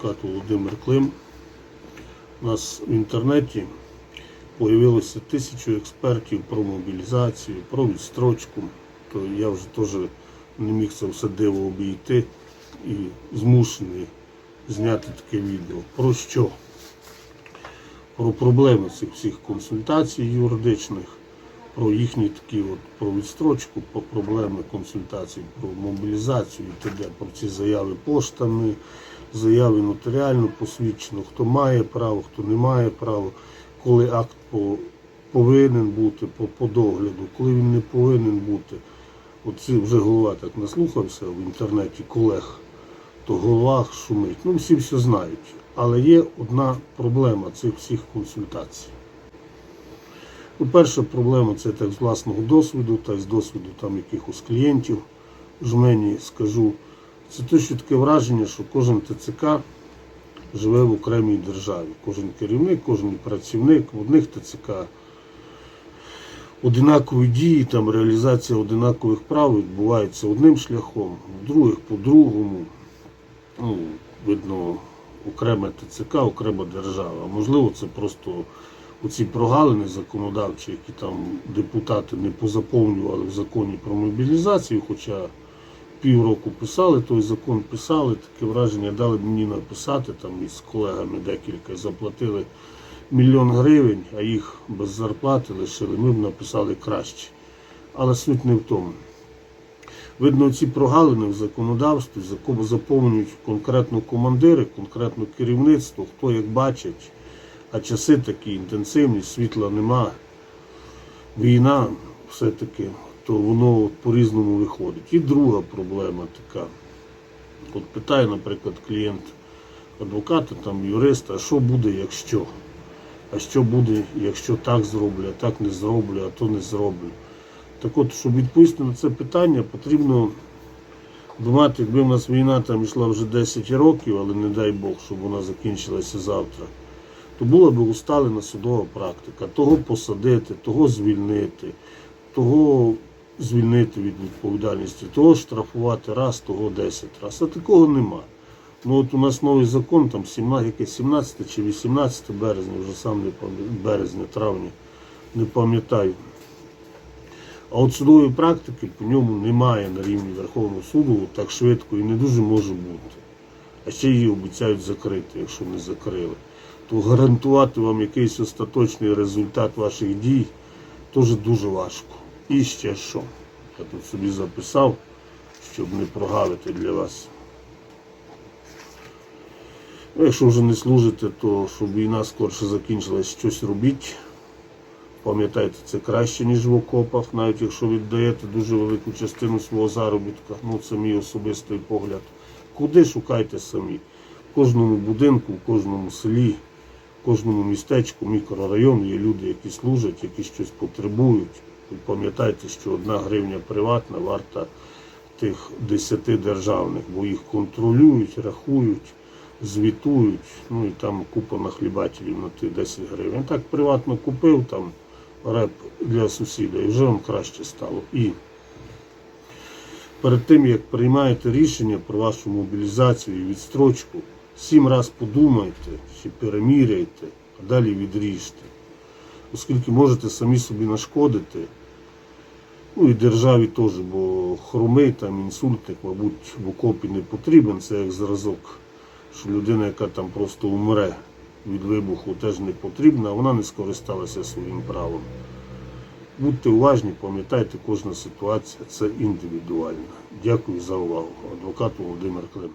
адвокат Володимир Клим. У нас в інтернеті з'явилося тисячу експертів про мобілізацію, про відстрочку. То я вже теж не міг це все диво обійти і змушений зняти таке відео. Про що? Про проблеми цих всіх консультацій юридичних, про їхні такі от про відстрочку, про проблеми консультацій, про мобілізацію і т.д. про ці заяви поштами, заяви нотаріально посвідчено, хто має право, хто не має права, коли акт по, повинен бути по, по догляду, коли він не повинен бути. Оці вже голова так наслухався в інтернеті колег, то голова шумить. Ну, всі все знають. Але є одна проблема цих всіх консультацій. Ну, перша проблема це так з власного досвіду, так з досвіду там якихось клієнтів. Жмені скажу, це те, що таке враження, що кожен ТЦК живе в окремій державі. Кожен керівник, кожен працівник в одних ТЦК одинакові дії, там реалізація одинакових прав відбувається одним шляхом, в других по-другому. Ну, видно, окреме ТЦК, окрема держава. Можливо, це просто оці прогалини законодавчі, які там депутати не позаповнювали в законі про мобілізацію, хоча півроку писали, той закон писали, таке враження дали мені написати там із колегами декілька, заплатили мільйон гривень, а їх без зарплати лишили, ми б написали краще. Але суть не в тому. Видно, ці прогалини в законодавстві зако- заповнюють конкретно командири, конкретно керівництво, хто як бачить, а часи такі інтенсивні, світла нема, війна все-таки, то воно по-різному виходить. І друга проблема така. От питає, наприклад, клієнт адвоката, там, юриста, а що буде, якщо? А що буде, якщо так зроблю, а так не зроблю, а то не зроблю. Так от, щоб відповісти на це питання, потрібно думати, якби в нас війна там йшла вже 10 років, але не дай Бог, щоб вона закінчилася завтра, то була б усталена судова практика. Того посадити, того звільнити, того звільнити від відповідальності, того штрафувати раз, того 10 раз. А такого нема. Ну от у нас новий закон, там 17, 17 чи 18 березня, вже сам не пам'ятаю, березня, травня, не пам'ятаю. А от судової практики по ньому немає на рівні Верховного суду так швидко і не дуже може бути. А ще її обіцяють закрити, якщо не закрили. То гарантувати вам якийсь остаточний результат ваших дій теж дуже важко. І ще що. Я тут собі записав, щоб не прогавити для вас. Ну, Якщо вже не служите, то щоб війна скорше закінчилась, щось робіть. Пам'ятайте, це краще, ніж в окопах, навіть якщо віддаєте дуже велику частину свого заробітка. Ну, це мій особистий погляд. Куди шукайте самі? В кожному будинку, в кожному селі, в кожному містечку, мікрорайон є люди, які служать, які щось потребують. Пам'ятайте, що одна гривня приватна варта тих десяти державних, бо їх контролюють, рахують, звітують, ну і там купа нахлібателів на ті 10 гривень. Так приватно купив там реп для сусіда і вже вам краще стало. І перед тим, як приймаєте рішення про вашу мобілізацію і відстрочку, сім раз подумайте чи переміряйте, а далі відріжте. Оскільки можете самі собі нашкодити, ну і державі теж, бо хромий там інсультник, мабуть, в окопі не потрібен, це як зразок, що людина, яка там просто умре від вибуху, теж не потрібна, а вона не скористалася своїм правом. Будьте уважні, пам'ятайте, кожна ситуація це індивідуальна. Дякую за увагу. Адвокат Володимир Клим.